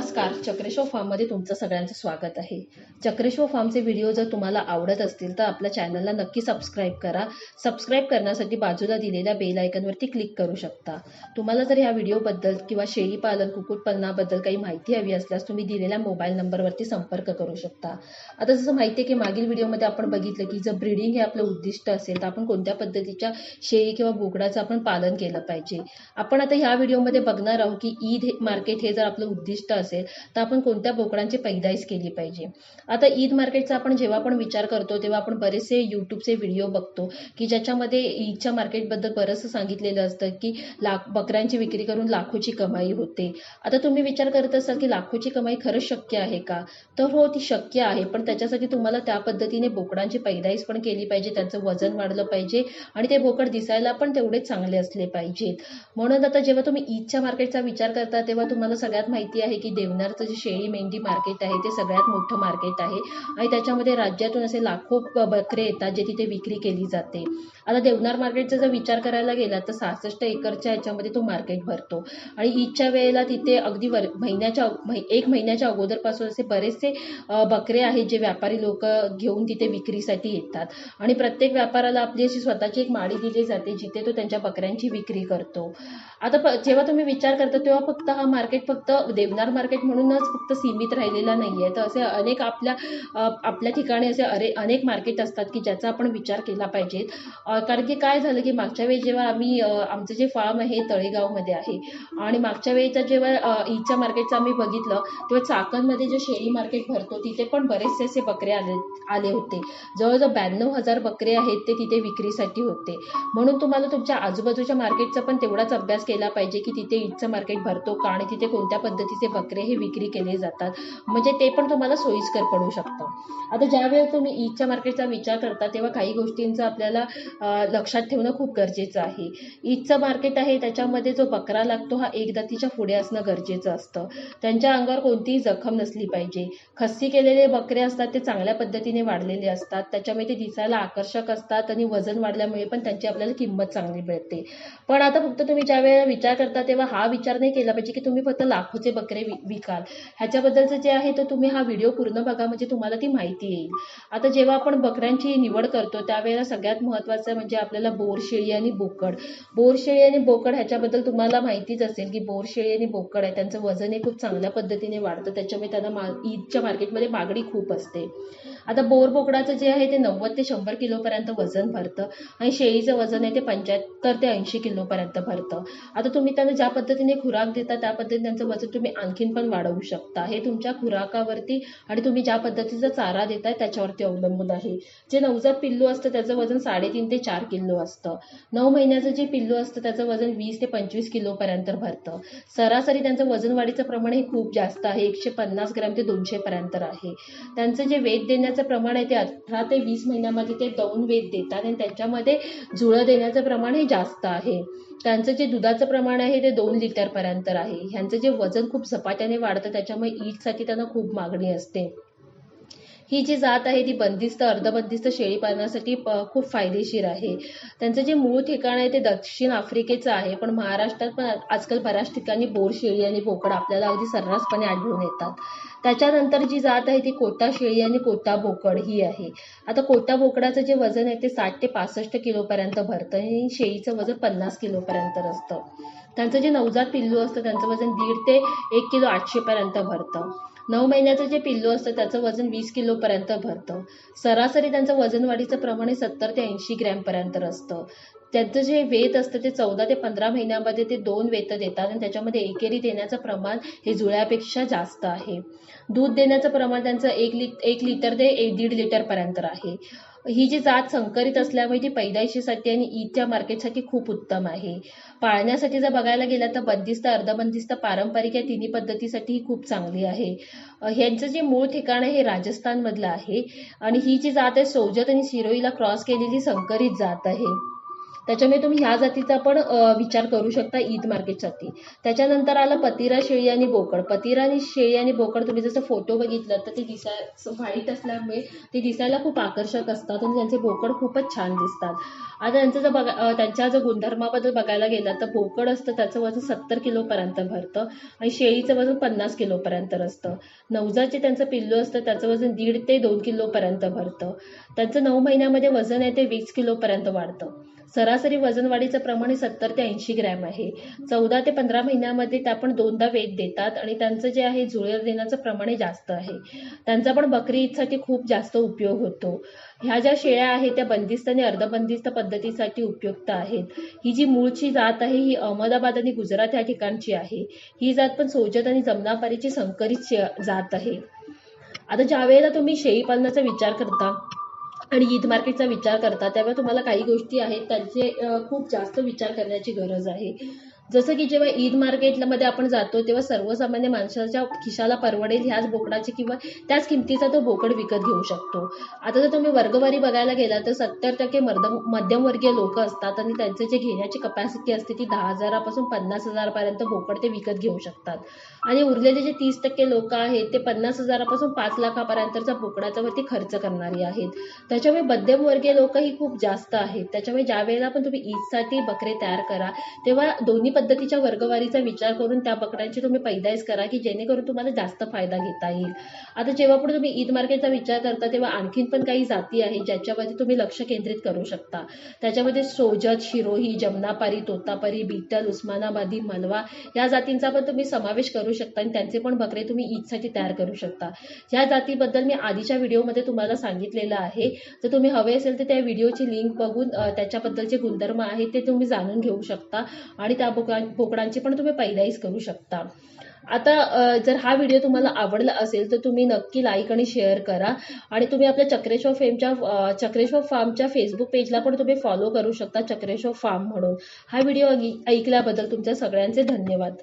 नमस्कार चक्रेश्वर फार्ममध्ये तुमचं सगळ्यांचं स्वागत आहे. चक्रेश्वर फार्मचे व्हिडिओ जर तुम्हाला आवडत असतील तर आपल्या चॅनलला नक्की सबस्क्राईब करा. सबस्क्राईब करण्यासाठी बाजूला दिलेल्या बेल आयकनवरती क्लिक करू शकता. तुम्हाला जर ह्या व्हिडिओबद्दल किंवा शेळी पालन कुक्कुटपालनाबद्दल काही माहिती हवी असल्यास तुम्ही दिलेल्या मोबाईल नंबरवरती संपर्क करू शकता. आता जसं माहिती आहे की मागील व्हिडिओमध्ये आपण बघितलं की जर ब्रीडिंग हे आपलं उद्दिष्ट असेल तर आपण कोणत्या पद्धतीच्या शेळी किंवा बोकडाचं आपण पालन केलं पाहिजे. आपण आता ह्या व्हिडिओमध्ये बघणार आहोत की ईद हे- मार्केट हे जर आपलं उद्दिष्ट असेल तर आपण कोणत्या बोकडांची पैदाईस केली पाहिजे? आता ईद मार्केटचा आपण जेव्हा पण विचार करतो तेव्हा आपण बरेचसे यूट्यूबचे व्हिडिओ बघतो की ज्याच्यामध्ये ईदच्या मार्केटबद्दल बरंचसं सांगितलेलं असतं की लाख बकऱ्यांची विक्री करून लाखोची कमाई होते. आता तुम्ही विचार करत असाल की लाखोची कमाई खरंच शक्य आहे का? तर हो ती शक्य आहे पण त्याच्यासाठी तुम्हाला त्या पद्धतीने बोकडांची पैदाईस पण केली पाहिजे त्यांचं वजन वाढलं पाहिजे आणि ते बोकड दिसायला पण तेवढेच चांगले असले पाहिजेत. म्हणून आता जेव्हा तुम्ही ईदच्या मार्केटचा विचार करता तेव्हा तुम्हाला सगळ्यात माहिती आहे की देवनारचं जे शेळी मेंढी मार्केट आहे ते सगळ्यात मोठं मार्केट आहे. आणि त्याच्यामध्ये राज्यातून असे लाखो बकरे येतात जे तिथे विक्री केली जाते. आता देवनार मार्केटचा जर विचार करायला गेला तर सहासष्ट एकरच्या ह्याच्यामध्ये तो मार्केट भरतो. आणि ईदच्या वेळेला तिथे अगदी वर महिन्याच्या एक महिन्याच्या अगोदरपासून असे बरेचसे बकरे आहेत जे व्यापारी लोक घेऊन तिथे विक्रीसाठी येतात. आणि प्रत्येक व्यापाराला आपली अशी स्वतःची एक माळी दिली जाते जिथे तो त्यांच्या बकऱ्यांची विक्री करतो. आता जेव्हा तुम्ही विचार करता तेव्हा फक्त हा मार्केट फक्त देवनार मार्केट मार्केट म्हणूनच फक्त सीमित राहिलेला नाही आहे तर असे अनेक आपल्या आपल्या ठिकाणी असे अरे अनेक मार्केट असतात की ज्याचा आपण विचार केला पाहिजे. कारण की काय झालं की मागच्या वेळी जेव्हा आम्ही आमचं जे फार्म आहे तळेगावमध्ये आहे आणि मागच्या वेळीचा जेव्हा ईच्या मार्केटचं आम्ही बघितलं तेव्हा चाकणमध्ये जे शेळी मार्केट भरतो तिथे पण बरेचसे असे बकरे आले आले होते. जवळजवळ ब्याण्णव हजार बकरे आहेत ते तिथे विक्रीसाठी होते. म्हणून तुम्हाला तुमच्या आजूबाजूच्या मार्केटचा पण तेवढाच अभ्यास केला पाहिजे की तिथे ईदचं मार्केट भरतो का आणि तिथे कोणत्या पद्धतीचे बकरे हे विक्री केले जातात. म्हणजे ते पण तुम्हाला सोयीस्कर पडू शकतं. आता ज्यावेळेस तुम्ही ईदच्या मार्केटचा विचार करता तेव्हा काही गोष्टींचा आपल्याला लक्षात ठेवणं खूप गरजेचं आहे. ईदचं मार्केट आहे त्याच्यामध्ये जो बकरा लागतो हा एक दातीच्या पुढे असणं गरजेचं असतं. त्यांच्या अंगावर कोणतीही जखम नसली पाहिजे. खस्सी केलेले बकरे असतात ते चांगल्या पद्धतीने वाढलेले असतात. त्याच्यामुळे ते दिसायला आकर्षक असतात आणि वजन वाढल्यामुळे पण त्यांची आपल्याला किंमत चांगली मिळते. पण आता फक्त तुम्ही ज्या वेळेला विचार करता तेव्हा हा विचार नाही केला पाहिजे की तुम्ही फक्त लाखोचे बकरे विकाल. ह्याच्याबद्दलचं जे आहे तर तुम्ही हा व्हिडिओ पूर्ण बघा म्हणजे तुम्हाला ती माहिती येईल. आता जेव्हा आपण बकऱ्यांची निवड करतो त्यावेळेला सगळ्यात महत्त्वाचं म्हणजे आपल्याला बोरशेळी आणि बोकड. बोरशेळी आणि बोकड ह्याच्याबद्दल तुम्हाला माहितीच असेल की बोरशेळी आणि बोकड आहे त्यांचं वजन हे खूप चांगल्या पद्धतीने वाढतं. त्याच्यामुळे त्यांना मा ईदच्या मार्केटमध्ये मागणी खूप असते. आता बोर बोकडाचं जे आहे ते नव्वद ते शंभर किलोपर्यंत वजन भरतं आणि शेळीचं वजन आहे ते पंच्याहत्तर ते ऐंशी किलोपर्यंत भरतं. आता तुम्ही त्यांना ज्या पद्धतीने खुराक देता त्या पद्धतीने त्यांचं वजन तुम्ही आणखीन पण वाढवू शकता. हे तुमच्या खुराकावरती आणि तुम्ही ज्या पद्धतीचा चारा देताय त्याच्यावरती अवलंबून आहे. जे नवजात पिल्लू असतं त्याचं वजन साडेतीन ते चार किलो असतं. नऊ महिन्याचं जे पिल्लू असतं त्याचं वजन वीस ते पंचवीस किलोपर्यंत भरतं. सरासरी त्यांचं वजन वाढीचं प्रमाण हे खूप जास्त आहे. एकशे पन्नास ग्रॅम ते दोनशे पर्यंत आहे. त्यांचं जे वेद देण्याचं प्रमाण आहे ते अठरा ते वीस महिन्यामध्ये ते दोन वेद देतात आणि त्याच्यामध्ये जुळं देण्याचं प्रमाण हे जास्त आहे. त्यांचं जे दुधाचं प्रमाण आहे ते दोन लिटरपर्यंत आहे. ह्यांचं जे वजन खूप झपाट्याने वाढतं त्याच्यामुळे ईदसाठी त्यांना खूप मागणी असते. ही जी जात आहे ती बंदिस्त अर्धबंदिस्त शेळी पालनासाठी प खूप फायदेशीर आहे. त्यांचं जे मूळ ठिकाण आहे ते दक्षिण आफ्रिकेचं आहे. पण महाराष्ट्रात पण आजकाल बऱ्याच ठिकाणी बोर शेळी आणि बोकड आपल्याला अगदी सर्रासपणे आढळून येतात. त्याच्यानंतर जी जात आहे ती कोटा शेळी आणि कोटा बोकड ही आहे. आता कोटा बोकडाचं जे वजन आहे ते साठ ते पासष्ट किलोपर्यंत भरतं. आणि शेळीचं वजन पन्नास किलोपर्यंत असतं. त्यांचं जे नवजात पिल्लू असतं त्यांचं वजन दीड ते एक किलो आठशेपर्यंत भरतं. नऊ महिन्याचं जे पिल्लू असतं त्याचं वजन वीस किलोपर्यंत भरतं. सरासरी त्यांचं वजन वाढीचं प्रमाण हे सत्तर ते ऐंशी ग्रॅमपर्यंत असतं त्यांचं जे वेत असतं ते चौदा ते पंधरा महिन्यामध्ये ते दोन वेत देतात आणि त्याच्यामध्ये एकेरी देण्याचं प्रमाण हे जुळ्यापेक्षा जास्त आहे. दूध देण्याचं प्रमाण त्यांचं एक लि एक लिटर ते एक दीड लिटरपर्यंत आहे. ही जी जात संकरित असल्यामुळे ती पैदाइशीसाठी आणि ईदच्या मार्केटसाठी खूप उत्तम आहे. पाळण्यासाठी जर बघायला गेलं तर बंदिस्त अर्धबंदिस्त पारंपरिक या तिन्ही पद्धतीसाठी ही खूप चांगली आहे. ह्यांचं जे मूळ ठिकाण आहे हे राजस्थानमधलं आहे. आणि ही जी जात आहे सोजत आणि शिरोईला क्रॉस केलेली संकरित जात आहे. त्याच्यामुळे तुम्ही ह्या जातीचा पण विचार करू शकता ईद मार्केटसाठी त्याच्यानंतर आलं पतिरा शेळी आणि बोकड. पतिरा आणि शेळी आणि बोकड तुम्ही जसं फोटो बघितलं तर ते दिसाय व्हाईट असल्यामुळे ते दिसायला खूप आकर्षक असतात आणि त्यांचे बोकड खूपच छान दिसतात. आता त्यांचं जर बघा त्यांच्या जर गुणधर्माबद्दल बघायला गेलं तर बोकड असतं त्याचं वजन सत्तर किलोपर्यंत भरतं आणि शेळीचं वजन पन्नास किलोपर्यंत असतं. नवजाचे त्यांचं पिल्लू असतं त्याचं वजन दीड ते दोन किलोपर्यंत भरतं. त्यांचं नऊ महिन्यामध्ये वजन आहे ते वीस किलोपर्यंत वाढतं. सरासरी सरासरी वजनवाढीचं प्रमाण सत्तर ते ऐंशी ग्रॅम आहे. चौदा ते पंधरा महिन्यामध्ये त्या पण दोनदा वेद देतात आणि त्यांचं जे आहे जुळेर देण्याचं प्रमाण हे जास्त आहे. त्यांचा पण बकरी ईदसाठी खूप जास्त उपयोग होतो. ह्या ज्या शेळ्या आहेत त्या बंदिस्त आणि अर्धबंदिस्त पद्धतीसाठी उपयुक्त आहेत. ही जी मूळची जात आहे ही अहमदाबाद आणि गुजरात या ठिकाणची आहे. ही जात पण सोजत आणि जमनापारीची संकरित जात आहे. आता ज्या वेळेला तुम्ही शेळी पालनाचा विचार करता आणि ईद मार्केटचा विचार करता तेव्हा तुम्हाला काही गोष्टी आहेत त्यांचे खूप जास्त विचार करण्याची गरज आहे. जसं की जेव्हा ईद मार्केटला मध्ये आपण जातो तेव्हा सर्वसामान्य माणसाच्या खिशाला परवडेल ह्याच बोकडाची किंवा त्याच किमतीचा तो बोकड विकत घेऊ शकतो. आता जर तुम्ही वर्गवारी बघायला गेला तर सत्तर टक्के मध्यमवर्गीय लोक असतात आणि त्यांचे जे घेण्याची कपॅसिटी असते ती दहा हजारापासून पन्नास हजारपर्यंत बोकड ते विकत घेऊ शकतात. आणि उरलेले जे तीस टक्के लोक आहेत ते पन्नास हजारापासून पाच लाखापर्यंतचा बोकडाचा वरती खर्च करणारी आहेत. त्याच्यामुळे मध्यमवर्गीय लोक ही खूप जास्त आहेत. त्याच्यामुळे ज्या वेळेला पण तुम्ही ईदसाठी बकरे तयार करा तेव्हा दोन्ही पद्धतीच्या वर्गवारीचा विचार करून त्या बकऱ्यांची तुम्ही पैदाईस करा की जेणेकरून तुम्हाला जास्त फायदा घेता येईल. आता जेव्हा पण तुम्ही ईद मार्केटचा विचार करता तेव्हा आणखीन पण काही जाती आहेत ज्याच्यावरती तुम्ही लक्ष केंद्रित करू शकता. त्याच्यामध्ये सोजत शिरोही जमनापारी तोतापारी बीटल उस्मानाबादी मलवा या जातींचा पण तुम्ही समावेश करू शकता आणि त्यांचे पण बकरे तुम्ही ईदसाठी तयार करू शकता. ह्या जातीबद्दल मी आधीच्या व्हिडिओमध्ये तुम्हाला सांगितलेलं आहे. जर तुम्ही हवे असेल तर त्या व्हिडिओची लिंक बघून त्याच्याबद्दल त्याच्याबद्दलचे गुणधर्म आहेत ते तुम्ही जाणून घेऊ शकता आणि त्या बोका बोकडांची पण तुम्ही पैदाईस करू शकता. आता जर हा व्हिडिओ तुम्हाला आवडला असेल तर तुम्ही नक्की लाईक आणि शेअर करा. आणि तुम्ही आपल्या चक्रेश्वर फेमच्या चक्रेश्वर फार्मच्या फेसबुक पेजला पण तुम्ही फॉलो करू शकता चक्रेश्वर फार्म म्हणून. हा व्हिडिओ ऐकल्याबद्दल तुमच्या सगळ्यांचे धन्यवाद.